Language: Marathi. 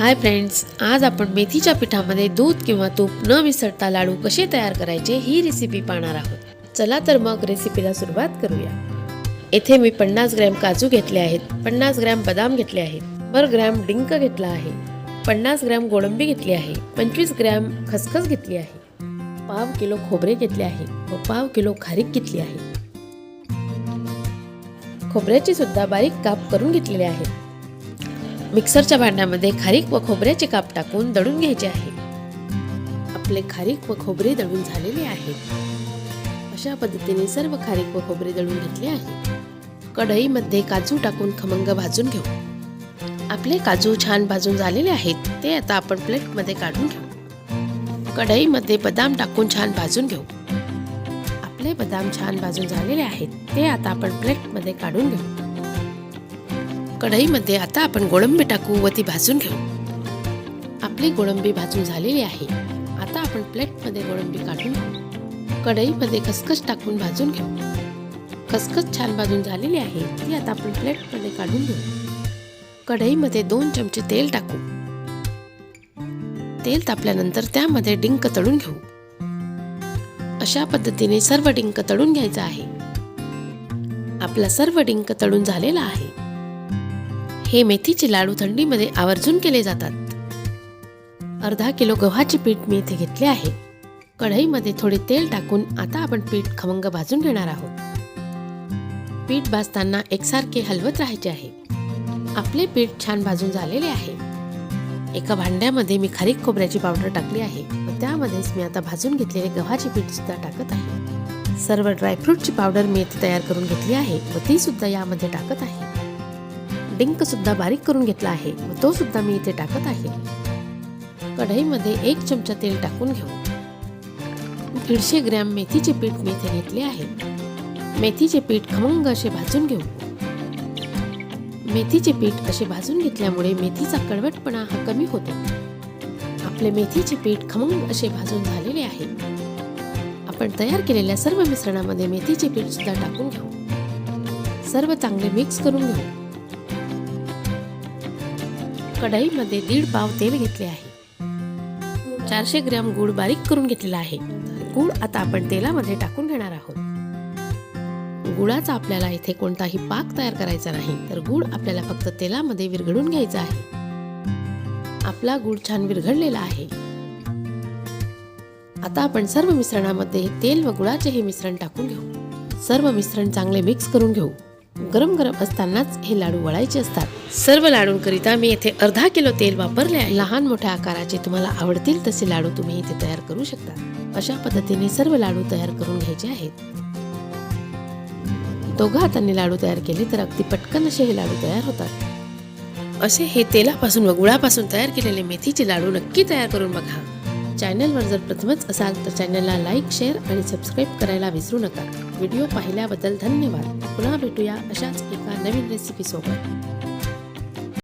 हाय फ्रेंड्स आज आपण मेथीच्या पिठामध्ये दूध किंवा तूप न मिसळता लाडू कसे तयार करायचे ही रेसिपी पाहणार आहोत. चला तर मग रेसिपीला सुरुवात करूया. येथे मी पन्नास ग्रॅम काजू घेतले आहेत पन्नास ग्रॅम बदाम घेतले आहेत शंभर ग्रॅम डिंक घेतला आहे पन्नास ग्रॅम गोळंबी घेतली आहे पंचवीस ग्रॅम खसखस घेतली आहे पाव किलो खोबरे घेतले आहे व पाव किलो खारीक घेतली आहे. खोबऱ्याची सुद्धा बारीक काप करून घेतलेले आहेत मिक्सरच्या भांड्यामध्ये खारीक व खोबऱ्याचे काप टाकून दळून घ्यायचे आहे. आपले खारीक व खोबरे दळून झालेले आहेत. अशा पद्धतीने सर्व खारीक व खोबरे दळून घेतले आहे. कढईमध्ये काजू टाकून खमंग भाजून घेऊ. आपले काजू छान भाजून झालेले आहेत ते आता आपण प्लेटमध्ये काढून घेऊ. कढईमध्ये बदाम टाकून छान भाजून घेऊ. आपले बदाम छान भाजून झालेले आहेत ते आता आपण प्लेटमध्ये काढून घेऊ. कढईमध्ये आता आपण गोळंबी टाकू व ती भाजून घेऊ. आपली गोळंबी भाजून झालेली आहे. आता आपण प्लेटमध्ये गोळंबी काढून घेऊ कढईमध्ये खसखस टाकून भाजून घेऊ. खसखस छान भाजून झालेली आहे. ती आता आपण प्लेटमध्ये काढून घेऊ. कढईमध्ये दोन चमचे तेल टाकू. तेल तापल्यानंतर त्यामध्ये डिंक तळून घेऊ. अशा पद्धतीने सर्व डिंक तळून घ्यायचा आहे. आपला सर्व डिंक तळून झालेला आहे. हे मेथीचे लाडू थंडीमध्ये आवर्जून केले जातात. अर्धा किलो गव्हाचे पीठ मी इथे घेतले आहे. कढईमध्ये थोडे तेल टाकून आता आपण पीठ खमंग भाजून घेणार आहोत. पीठ भाजताना एकसारखे हलवत राहायचे आहे. आपले पीठ छान भाजून झालेले आहे. एका भांड्यामध्ये मी खारीक खोबऱ्याची पावडर टाकली आहे व त्यामध्येच मी आता भाजून घेतलेले गव्हाचे पीठ सुद्धा टाकत आहे. सर्व ड्रायफ्रूटची पावडर मी इथे तयार करून घेतली आहे व ती सुद्धा यामध्ये टाकत आहे. डिंक सुद्धा बारीक करून घेतला आहे. व तो सुद्धा मी इथे टाकत आहे. कढईमध्ये एक चमचा तेल टाकून घेऊ. दीडशे ग्रॅम मेथीचे पीठ मी इथे घेतले आहे. मेथीचे पीठ खमंग असे भाजून घेऊ. मेथीचे पीठ असे भाजून घेतल्यामुळे मेथीचा कडवटपणा हा कमी होतो. आपले मेथीचे पीठ खमंग असे भाजून झालेले आहे. आपण तयार केलेल्या सर्व मिश्रणामध्ये मेथीचे पीठ सुद्धा टाकून घेऊ. सर्व चांगले मिक्स करून घेऊ. कढईमध्ये दीड पाव तेल घेतले आहे. चारशे ग्रॅम गूळ बारीक करून घेतलेला आहे. गूळ आता आपण तेलामध्ये टाकून घेणार आहोत. गुळाचा आपल्याला इथे कोणताही पाक तयार करायचा नाही तर गुळ आपल्याला फक्त तेलामध्ये विरघळून घ्यायचा आहे. आपला गूळ छान विरघळलेला आहे. आता आपण सर्व मिश्रणामध्ये तेल व गुळाचे हे मिश्रण टाकून घेऊ. सर्व मिश्रण चांगले मिक्स करून घेऊ. गरम गरम असतानाच हे लाडू वळायचे असतात. सर्व लाडूंकरिता मी येथे अर्धा किलो तेल वापरले. आहे लहान मोठ्या आकाराचे तुम्हाला आवडतील तसे लाडू तुम्ही इथे तयार करू शकता. अशा पद्धतीने सर्व लाडू तयार करून घ्यायचे आहेत. दोघा हातांनी लाडू तयार केले तर अगदी पटकन असे हे लाडू तयार होतात. असे हे तेलापासून व गुळापासून तयार केलेले मेथीचे लाडू नक्की तयार करून बघा. चॅनलवर जर प्रथमच असाल तर चॅनलला लाईक शेअर आणि सबस्क्राईब करायला विसरू नका. व्हिडिओ पाहिल्याबद्दल धन्यवाद. पुन्हा भेटूया अशाच एका नवीन रेसिपीसोबत